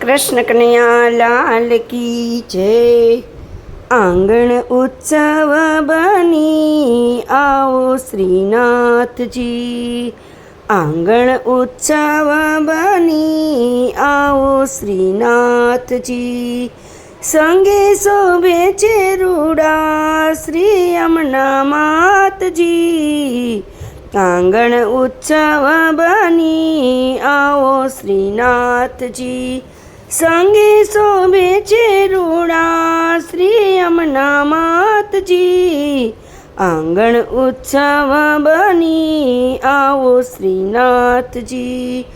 કૃષ્ણ કનૈયા લાલ કી જય. આંગણ ઉત્સવ બની. આવો શ્રીનાથજી. આંગણ ઉત્સવ બની. આવો શ્રીનાથજી. સંગે શોભે છે રૂડા શ્રી અમના માતજી. આંગણ ઉત્સવ બની. આવો શ્રીનાથજી. સંગે શોભે છે રૂડા શ્રી અમના માતજી, આંગણ ઉત્સવ બની. આવો શ્રીનાથજી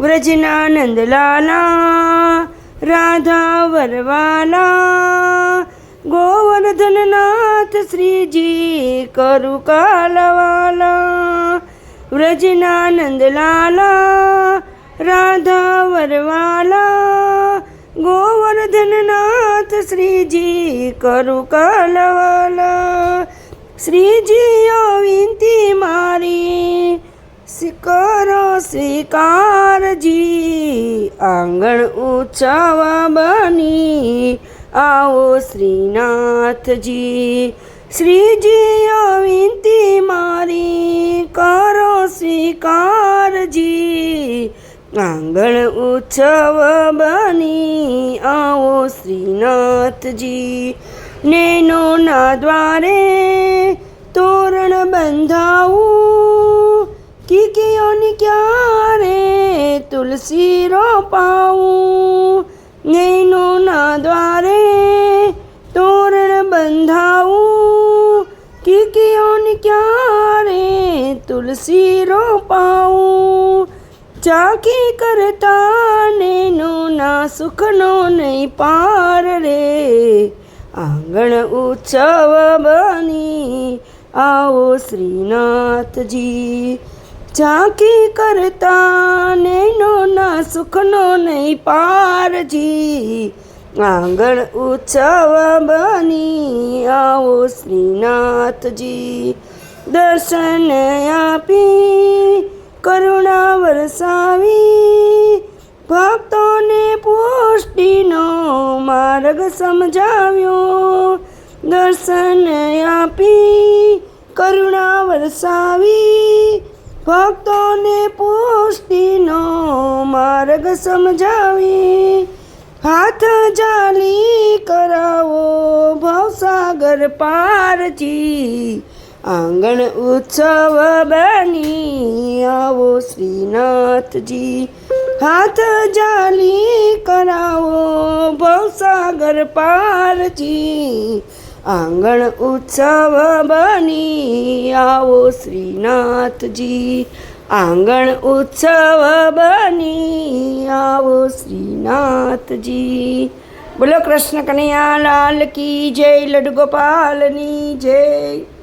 વ્રજના નંદલાલા રાધા વરવાલા. ગોવર્ધનનાથ શ્રીજી, કરુકાલવાલા. વ્રજના નંદલાલા રાધા વરવાલા, ગોવર્ધનનાથ શ્રીજી કરું કાલવાલા શ્રીજી વિનતી મારી કરો સ્વીકારજી આંગણ ઉત્સવ બની. આવો શ્રીનાથજી શ્રીજીઓ આંગણ ઉત્સવ બની. આવો શ્રીનાથજી નેનો ના દ્વારે તોરણ બંધાવું. કીકીઓની ક્યારે તુલસી રોપાવું? નૈનો ના દ્વારે તોરણ બંધાવું. કીકીઓની ક્યારે તુલસી રોપાવું? ચાકી કરતા નેનો ના સુખનો નહીં પાર રે. આંગણ ઉત્સવ બની, આવો શ્રીનાથજી. ચાકી કરતા નેનો ના સુખનો નહીં પારજી આંગણ ઉત્સવ બની, આવો શ્રીનાથજી. દર્શન આપી કરુણા માર્ગ સમજાવ્યો. દર્શન આપી, કરુણા વરસાવી. ભક્તોને પુષ્ટિનો માર્ગ સમજાવી. હાથ જાલી કરાવો ભવસાગર પારજી આંગણ ઉત્સવ બની આવો શ્રીનાથજી. હાથ જાલી કરાવો ભવસાગર પારજી આંગણ ઉત્સવ બની આવો શ્રીનાથજી. આંગણ ઉત્સવ બની આવો શ્રીનાથજી. બોલો કૃષ્ણ કનૈયા લાલ કી જય લડગોપાલની જય.